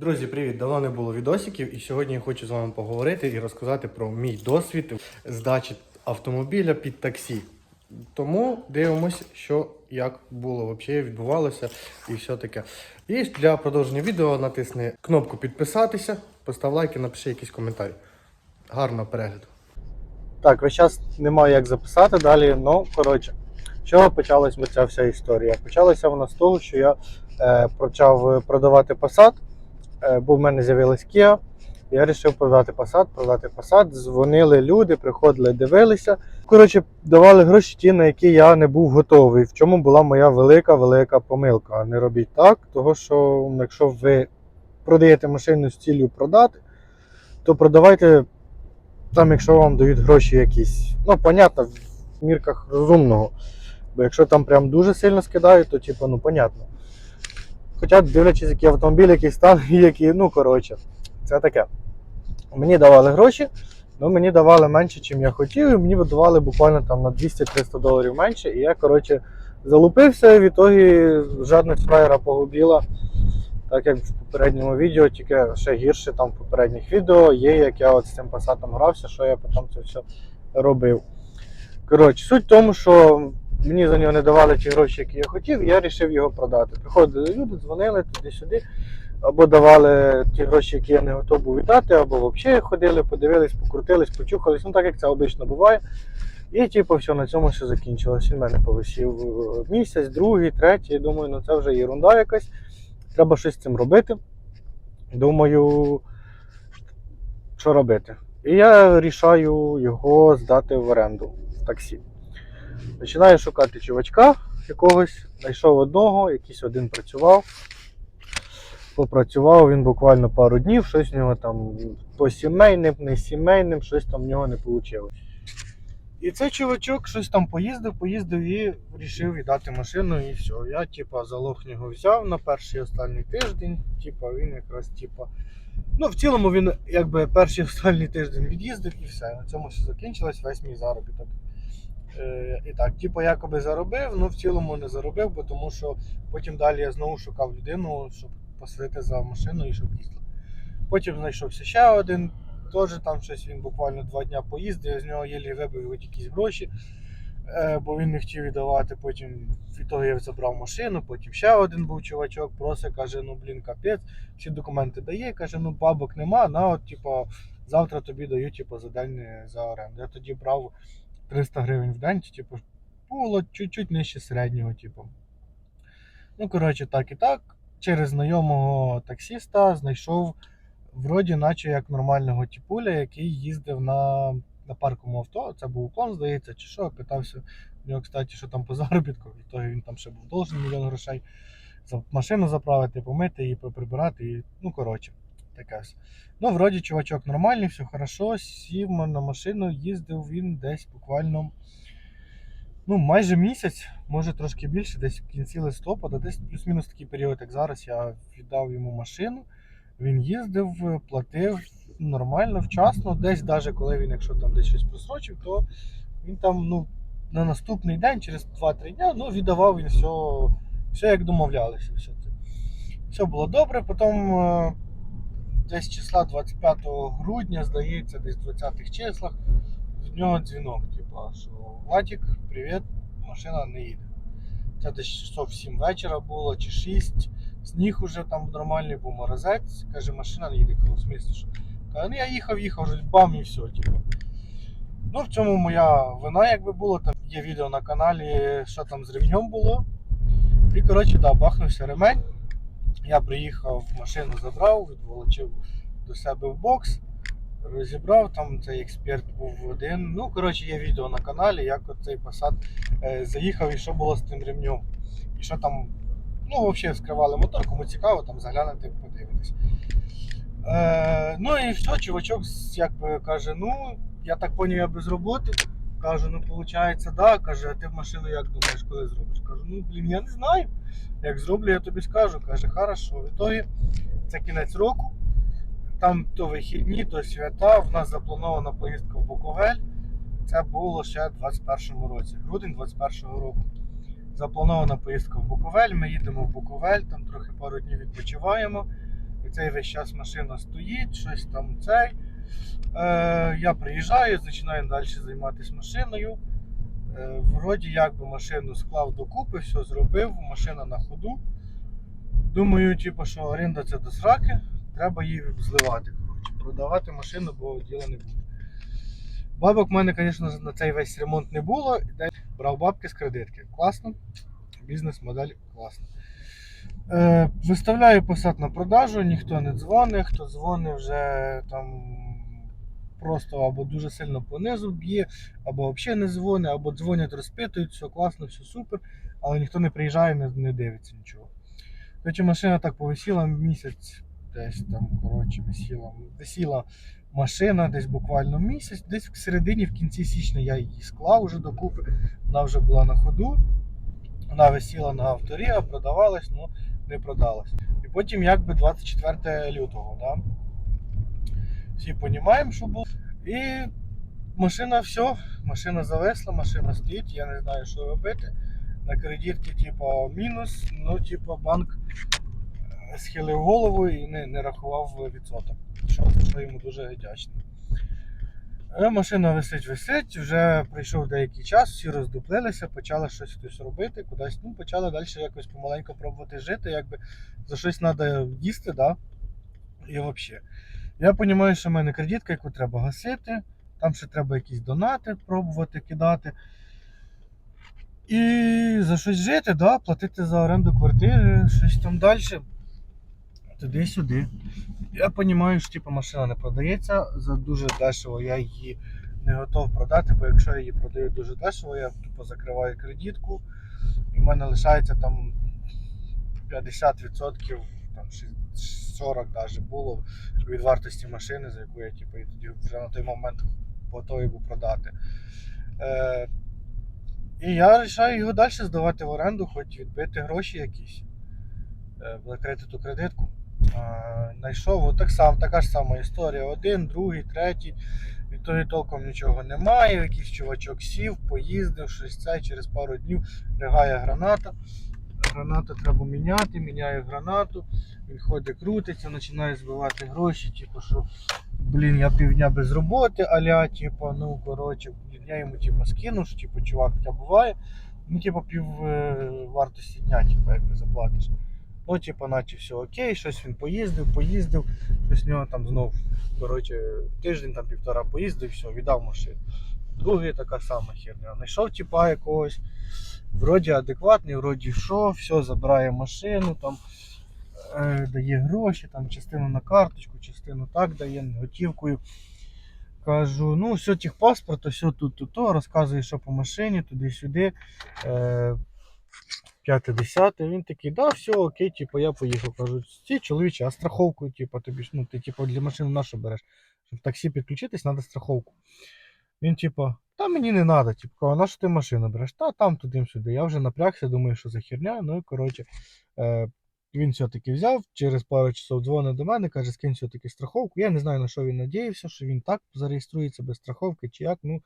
Друзі, привіт! Давно не було відосиків, і сьогодні я хочу з вами поговорити і розказати про мій досвід здачі автомобіля під таксі. Тому дивимось, що як було взагалі, відбувалося і все таке. І для продовження відео натисни кнопку підписатися, постав лайк і напиши якийсь коментар. Гарного перегляду. Так, весь час немає як записати далі. Ну, коротше, з чого почалась ця вся історія? Почалася вона з того, що я е, почав продавати е, бо в мене з'явилась Kia. Я вирішив продати Passat, продати Passat. Дзвонили люди, приходили, дивилися. Коротше, давали гроші ті, на які я не був готовий. В чому була моя велика, велика помилка. Не робіть так, того що якщо ви продаєте машину з ціллю продати, то продавайте там, якщо вам дають гроші якісь. Ну, понятно, в мірках розумного. Бо якщо там прям дуже сильно скидають, то типу, ну понятно. Хоча дивлячись, який автомобіль, який стан, який, ну коротше, це таке. Мені давали гроші, але мені давали менше, ніж я хотів, і мені давали буквально там на 200-300 доларів менше. І я, коротше, залупився, і в ітогі жадність фраєра погубила. Так як в попередньому відео, тільки ще гірше там в попередніх відео є, як я от з цим пасатом грався, що я потім це все робив. Коротше, суть в тому, що мені за нього не давали ті гроші, які я хотів, і я вирішив його продати. Приходили люди, дзвонили туди-сюди, або давали ті гроші, які я не готов був віддати, або взагалі ходили, подивились, покрутились, почухались, ну так як це обично буває. І типу, все, на цьому все закінчилось. Він мене повисів е, місяць, другий, третій. Думаю, ну це вже єрунда якась. Треба щось з цим робити. Думаю, що робити. І я рішаю його здати в оренду в таксі. Починаю шукати чувачка якогось, знайшов одного, якийсь один працював. Попрацював він буквально пару днів, щось в нього там по сімейним, не сімейним, щось там в нього не вийшло. І цей чувачок щось там поїздив, поїздив і вирішив віддати машину, і все. Я, типа, залог нього взяв на перший останній тиждень. Типа, він якраз, типа. Ну, в цілому він якби перший останній тиждень від'їздив і все. На цьому все закінчилось, весь мій заробіток. Е, і так, типу, якоби заробив, ну в цілому не заробив, бо тому що потім далі я знову шукав людину, щоб посадити за машину і щоб їздила. Потім знайшовся ще один, теж там щось він буквально два дні поїздив, з нього єлі вибив якісь гроші, е, бо він не хотів віддавати. Потім від того я забрав машину, потім ще один був чувачок, просить, каже, ну блін, капець, всі документи дає, каже, ну бабок нема, на от, типу, завтра тобі дають типу, за день е, за оренду. Я тоді брав 300 гривень в день, типу, було чуть-чуть нижче середнього, типу. Ну, коротше, так і так. Через знайомого таксіста знайшов вроді, наче як нормального тіпуля, який їздив на, на парковому авто. Це був уклон, здається, чи що. Питався в нього, кстати, що там по заробітку. І того він там ще був должен мільйон грошей машину заправити, помити її, поприбирати. І, ну, коротше, таке. Ну, вроді, чувачок нормальний, все хорошо. Сів на машину, їздив він десь буквально ну, майже місяць, може трошки більше, десь в кінці листопада, десь плюс-мінус такий період, як зараз, я віддав йому машину. Він їздив, платив нормально, вчасно. Десь, навіть коли він, якщо там десь щось просрочив, то він там ну, на наступний день, через 2-3 дня, ну, віддавав він все, все як домовлялися. Все, все було добре. Потім е, десь числа 25 грудня, здається, десь в 20-х числах, від нього дзвінок, типу, що Владик, привіт, машина не їде. Це десь часов 7 вечора було чи 6. Сніг уже там нормальний був морозець. Каже, машина не їде. В смислі? Каже, ну я їхав, їхав, бам і все, типу. Ну, в цьому моя вина, якби було. Там є відео на каналі, що там з ремнем було. І коротше, да, бахнувся ремень. Я приїхав, машину забрав, відволочив до себе в бокс, розібрав, там цей експерт був один. Ну, коротше, є відео на каналі, як цей посад е, заїхав і що було з тим ремнем. І що там, ну, взагалі вскривали мотор, кому цікаво, там заглянути, подивитись. Е, ну і все, чувачок якби каже, ну, я так поняв, я без роботи. Кажу, ну виходить, да. Каже, а ти в машину як думаєш, коли зробиш? Кажу, ну блін, я не знаю. Як зроблю, я тобі скажу. Каже, хорошо. В ітогі це кінець року. Там то вихідні, то свята. В нас запланована поїздка в Буковель. Це було ще в 21-му році, грудень 21-го року. Запланована поїздка в Буковель. Ми їдемо в Буковель, там трохи пару днів відпочиваємо. І цей весь час машина стоїть, щось там цей. Е, я приїжджаю, починаю далі займатися машиною. Е, вроді як би машину склав докупи, все зробив, машина на ходу. Думаю, типу, що оренда це до сраки, треба її зливати. Коротше. Продавати машину, бо діла не буде. Бабок в мене, звісно, на цей весь ремонт не було. Брав бабки з кредитки. Класно. Бізнес-модель класна. Е, виставляю посад на продажу, ніхто не дзвонить, хто дзвонить вже там просто або дуже сильно понизу б'є, або взагалі не дзвонить, або дзвонять, розпитують, все класно, все супер, але ніхто не приїжджає, не, не дивиться нічого. Короче, машина так повисіла місяць, десь там, коротше, висіла, висіла машина десь буквально місяць, десь в середині, в кінці січня я її склав вже докупи, вона вже була на ходу. Вона висіла на авторі, а продавалась, ну не продалась. І потім якби 24 лютого, да? всі розуміємо, що було. І машина все, машина завесла, машина стоїть, я не знаю, що робити. На кредитки, типу, мінус, ну, типу, банк е, схилив голову і не, не рахував відсоток. Що, що йому дуже вдячний. Е, Машина висить, висить, вже прийшов деякий час, всі роздуплилися, почали щось хтось робити, кудись, ну, почали далі якось помаленьку пробувати жити, якби за щось треба їсти, да? І взагалі. Я розумію, що в мене кредитка, яку треба гасити, там ще треба якісь донати пробувати кидати. І за щось жити, да, платити за оренду квартири, щось там далі. Туди-сюди. Я розумію, що типу, машина не продається за дуже дешево. Я її не готов продати, бо якщо я її продаю дуже дешево, я тупо закриваю кредитку. І в мене лишається там 50%, там 40 навіть було від вартості машини, за яку я типу, тоді вже на той момент готовий був продати. Е, і я вирішаю його далі здавати в оренду, хоч відбити гроші якісь, е, закрити ту кредитку. Е, Знайшов от так само, така ж сама історія. Один, другий, третій. Від того толком нічого немає. Якийсь чувачок сів, поїздив, щось це, через пару днів ригає граната. Гранату треба міняти, міняє гранату. Він ходить, крутиться, починає збивати гроші, типу, що блін, я півдня без роботи, аля, типу, ну коротше, я йому типу, скинув, що типу, чувак, таке буває. Ну, типу, пів е, вартості дня, типу, якби заплатиш. Ну, типу, наче все окей, щось він поїздив, поїздив, щось в нього там знов, коротше, тиждень там півтора поїздив, все, віддав машину. Другий така сама херня. Знайшов типа якогось, вроді адекватний, вроді що, все, забирає машину, там е, дає гроші, там частину на карточку, частину так дає готівкою. Кажу, ну все, техпаспорт, все тут, тут, то, розказує, що по машині, туди-сюди. Е, 5-10, він такий, да, все, окей, типу, я поїхав. Кажу, ці чоловіче, а страховку, типу, тобі ну, ти типу, для машини на що береш? Щоб таксі підключитись, треба страховку. Він, типу, та мені не треба, типу, на що ти машину береш? Та там туди-сюди. Я вже напрягся, думаю, що за херня. Ну і коротше, е, він все-таки взяв, через пару часов дзвонить до мене, каже, скинь все-таки страховку. Я не знаю, на що він надіявся, що він так зареєструється без страховки чи як. Ну,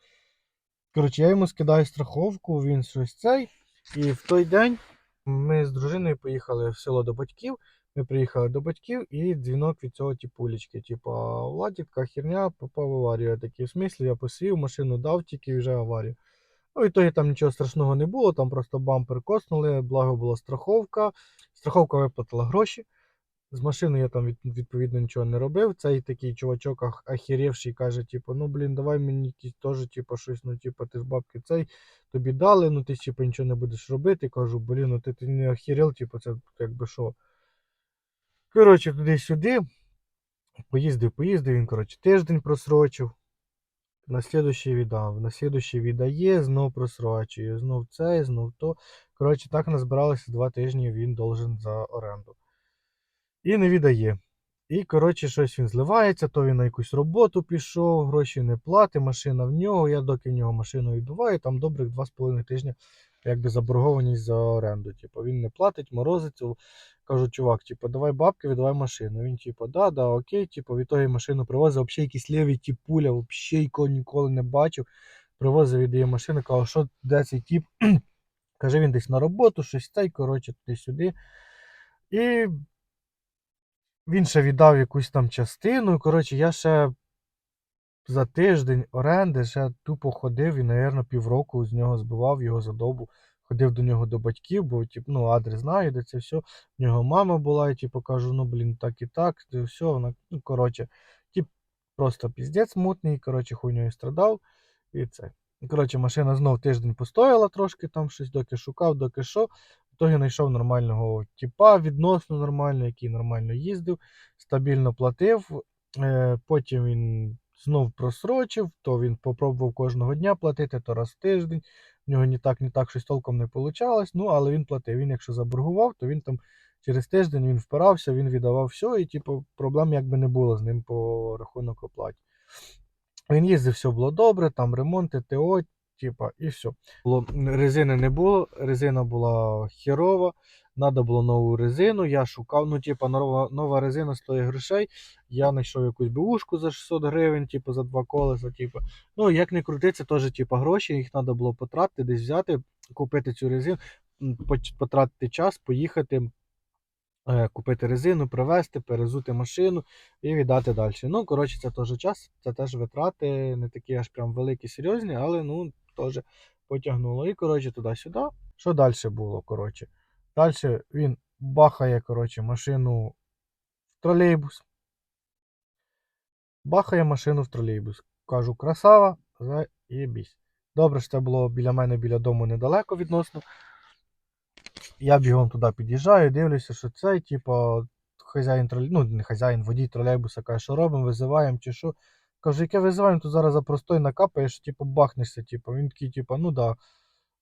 коротше, я йому скидаю страховку, він щось цей. І в той день ми з дружиною поїхали в село до батьків. Ми приїхали до батьків і дзвінок від цього тіпулечки. Типа, Владі, така херня, попав в аварію. Такий, в смислі, я посів, машину дав, тільки вже аварію. Ну, і тоді там нічого страшного не було, там просто бампер коснули, благо була страховка. Страховка виплатила гроші. З машиною я там відповідно нічого не робив. Цей такий чувачок ах- ахірівший каже, типу, ну блін, давай мені теж, типу, щось, ну, типу, ти ж бабки цей тобі дали, ну ти типу, нічого не будеш робити. Кажу, блін, ну ти, ти не охерел, типу, це якби що. Коротше, туди-сюди. Поїздив, поїздив, він, коротше, тиждень просрочив. На слідущий віддав. На слідущий віддає, знов просрочує, знов це, знов то. Коротше, так назбиралося два тижні, він должен за оренду. І не віддає. І, коротше, щось він зливається, то він на якусь роботу пішов, гроші не платить, машина в нього. Я доки в нього машину відбуваю, там добрих 2,5 тижні якби заборгованість за оренду. Типу, він не платить, морозиться. Кажу, чувак, типу, давай бабки, віддавай машину. Він, типу, да, да, окей, типу, того машину привозив, взагалі якийсь лівий тіп пуля, взагалі ніколи, ніколи не бачив. Привозив, віддає машину, кажу, що де цей тіп? Каже, він десь на роботу, щось цей, коротше, туди-сюди. І Він ще віддав якусь там частину. Коротше, я ще за тиждень оренди ще тупо ходив і, напевно, півроку з нього збивав його за добу. Ходив до нього до батьків, бо тип, ну, адрес знаю, де це все. В нього мама була, і типу кажу, ну блін, так і так, це все. Вона, ну, коротше, тип, просто піздець мутний, коротше, хуйньою страдав. І це. Коротше, машина знов тиждень постояла трошки, там щось доки шукав, доки що. В ітогі знайшов нормального типа, відносно нормального, який нормально їздив, стабільно платив. Е, потім він знов просрочив, то він попробував кожного дня платити, то раз в тиждень. В нього ні так, ні так щось толком не вийшло. Ну, але він платив. Він, якщо заборгував, то він там через тиждень він впирався, він віддавав все, і типу, проблем якби не було з ним по рахунок оплаті. Він їздив, все було добре, там ремонти, ТО, типа, і все. Резини не було, резина була херова, треба було нову резину. Я шукав, ну, типа, нова, нова резина стоїть грошей. Я знайшов якусь бушку за 600 гривень, типу, за два колеса. Типу. Ну, як не крути, це теж типу, гроші, їх треба було потратити, десь взяти, купити цю резину, потратити час, поїхати. е, Купити резину, привезти, перезути машину і віддати далі. Ну, коротше, це теж час, це теж витрати, не такі аж прям великі, серйозні, але ну, теж потягнуло. І, коротше, туди-сюди. Що далі було? коротше? Далі він бахає, коротше, машину в тролейбус. Бахає машину в тролейбус. Кажу, красава, заєбісь. Добре, що це було біля мене, біля дому недалеко відносно. Я бігом туди під'їжджаю, дивлюся, що цей, типу, хазяїн тролей... ну не хазяїн, водій тролейбуса каже, що робимо, визиваємо чи що. Кажу, яке визиваємо, тут зараз за простой накапаєш, типу, бахнешся, типу. Він такий, типу, ну да.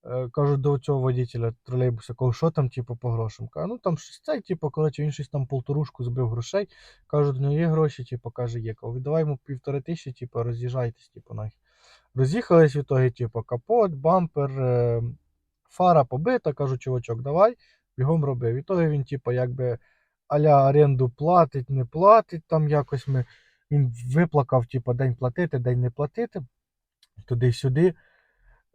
Е, Кажу до цього водителя тролейбуса, кажу, що там, типу, по грошам. Каже, ну там щось цей, типу, коротше, він щось там полторушку збив грошей. Кажу, до нього є гроші, типу, каже, є. Кажу, віддавай йому півтори тисячі, типу, роз'їжджайтесь, типу, нахер. Роз'їхались в ітогі, типу, капот, бампер, е, фара побита, кажу, чувачок, давай, бігом роби. В ітогі він, типу, якби аля оренду платить, не платить, там якось ми. Він виплакав, типу, день платити, день не платити, туди-сюди.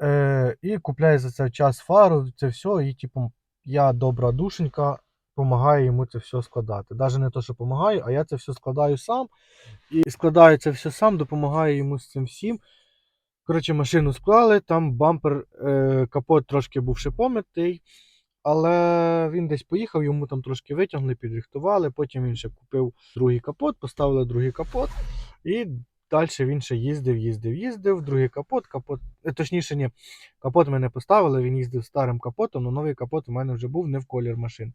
Е, і купляє за цей час фару, це все, і типу, я добра душенька, допомагаю йому це все складати. Навіть не то, що допомагаю, а я це все складаю сам. І складаю це все сам, допомагаю йому з цим всім. Коротше, машину склали, там бампер, е, капот трошки був ще помитий, але він десь поїхав, йому там трошки витягнули, підрихтували. Потім він ще купив другий капот, поставили другий капот. І далі він ще їздив, їздив, їздив, другий капот, капот. е, Точніше, ні, капот ми не поставили, він їздив старим капотом, але новий капот у мене вже був не в колір машин.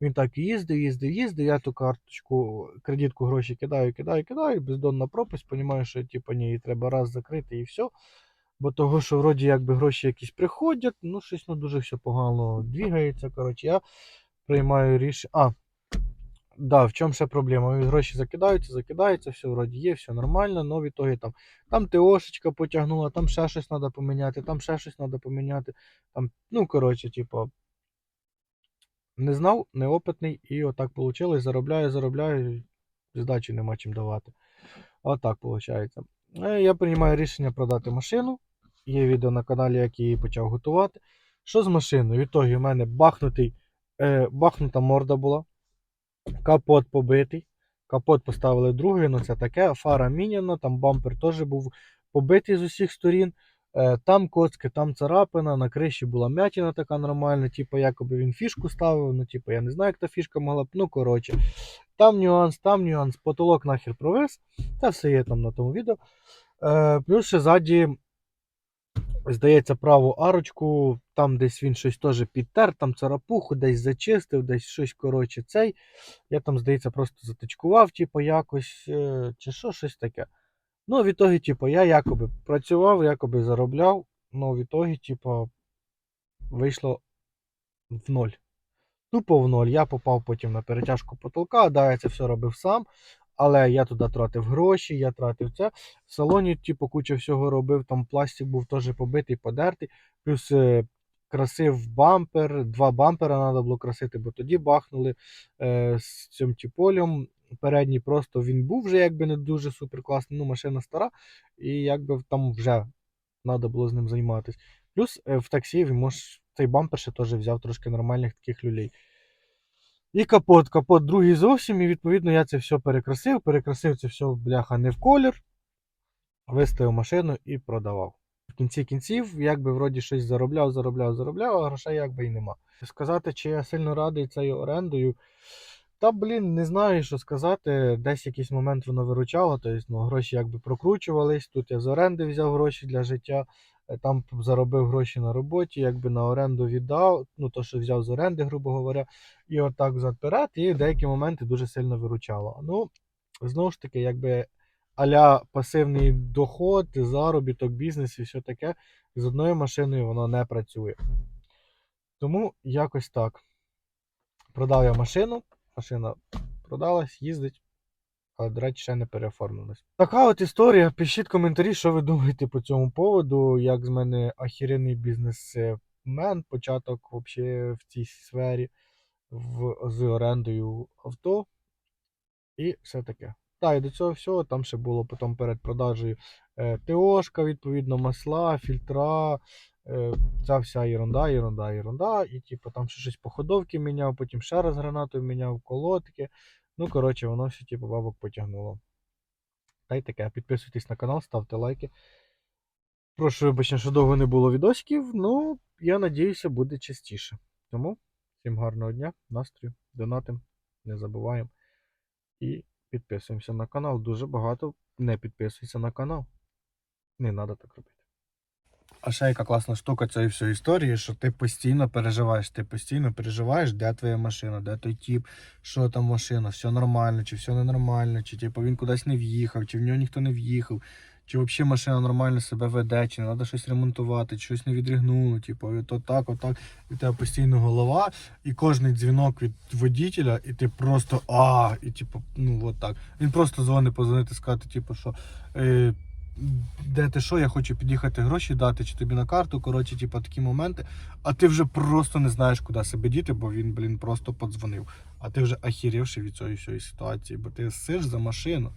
Він так і їздив, їздив, їздив. Я ту карточку, кредитку гроші кидаю, кидаю, кидаю, бездонна пропасть, розумію, що типу, ні, її треба раз закрити і все. Бо того, що вроді якби гроші якісь приходять, ну щось ну, дуже все погано двігається. Коротше, я приймаю рішення. А, да, в чому ще проблема? Гроші закидаються, закидаються, все вроді є, все нормально, але в ітогі там, там ТОшечка потягнула, там ще щось треба поміняти, там ще щось треба поміняти. Там, ну, коротше, типу, не знав, неопитний, і отак вийшло. Заробляю, заробляю, здачі нема чим давати. Отак виходить. Е, Я приймаю рішення продати машину. Є відео на каналі, як я її почав готувати. Що з машиною? В ітогі у мене бахнутий, е, бахнута морда була. Капот побитий. Капот поставили другий, ну це таке. Фара міняна, там бампер теж був побитий з усіх сторін. Е, там коцки, там царапина, на криші була м'ятіна така нормальна, типу, якоби він фішку ставив. Ну, типу, я не знаю, як та фішка могла б. Ну, коротше, там нюанс, там нюанс, потолок нахер провис. Та все є там на тому відео. Е, плюс ще ззаді, здається, праву арочку, там десь він щось теж підтер, там царапуху, десь зачистив, десь щось, коротше, цей. Я там, здається, просто затичкував, типу, якось, е, чи що, щось таке. Ну, в ітогі, типу, я якоби працював, якоби заробляв, ну, в ітогі, типу, вийшло в ноль. Тупо в ноль. Я попав потім на перетяжку потолка, да, я це все робив сам. Але я туди тратив гроші, я тратив це. В салоні, типу, куча всього робив, там пластик був теж побитий, подертий. Плюс е, красив бампер, два бампера треба було красити, бо тоді бахнули е, з цим тіполем. Передній просто він був вже якби не дуже супер класний, ну машина стара, і якби там вже треба було з ним займатися. Плюс е, в таксі він мож, цей бампер ще теж взяв трошки нормальних таких люлей. І капот, капот другий зовсім, і відповідно я це все перекрасив. Перекрасив це все, бляха, не в колір. Виставив машину і продавав. В кінці кінців, якби вроді щось заробляв, заробляв, заробляв, а грошей якби і нема. Сказати, чи я сильно радий цією орендою. Та, блін, не знаю, що сказати. Десь якийсь момент воно виручало, тобто ну, гроші якби прокручувались. Тут я з оренди взяв гроші для життя, там заробив гроші на роботі, якби на оренду віддав, ну то, що взяв з оренди, грубо говоря, і отак взад вперед, і деякі моменти дуже сильно виручало. Ну, знову ж таки, якби аля пасивний доход, заробіток, бізнес і все таке, з одною машиною воно не працює. Тому якось так. Продав я машину, машина продалась, їздить, речі, ще не переоформилась. Така от історія. Пишіть коментарі, що ви думаєте по цьому поводу, як з мене ахіренний бізнесмен, початок взагалі в цій сфері в, з орендою авто. І все таке. Так, і до цього всього там ще було потім перед продажею е, ТОшка, відповідно, масла, фільтра, е, ця вся ерунда, ерунда, ерунда. І типу там ще щось по ходовці міняв, потім ще раз гранату міняв, колодки. Ну, коротше, воно все типу бабок потягнуло. Та й таке. Підписуйтесь на канал, ставте лайки. Прошу вибачення, що довго не було відосиків. Ну, я надіюся, буде частіше. Тому всім гарного дня, настрою, донатим, не забуваємо. І підписуємося на канал. Дуже багато не підписуйся на канал. Не треба так робити. А ще яка класна штука цієї всієї історії, що ти постійно переживаєш, ти постійно переживаєш, де твоя машина, де той тіп, що там машина, все нормально, чи все ненормально, чи типу, він кудись не в'їхав, чи в нього ніхто не в'їхав, чи взагалі машина нормально себе веде, чи не треба щось ремонтувати, чи щось не відригнуло, типу, то так, отак, і тебе постійно голова, і кожний дзвінок від водителя, і ти просто а, і типу, ну от так. Він просто дзвонить, позвонити, сказати, типу, що. Е, де ти що, я хочу під'їхати гроші дати, чи тобі на карту, коротше, типу, такі моменти. А ти вже просто не знаєш, куди себе діти, бо він, блін, просто подзвонив. А ти вже ахірівши від цієї всієї ситуації, бо ти сиш за машину.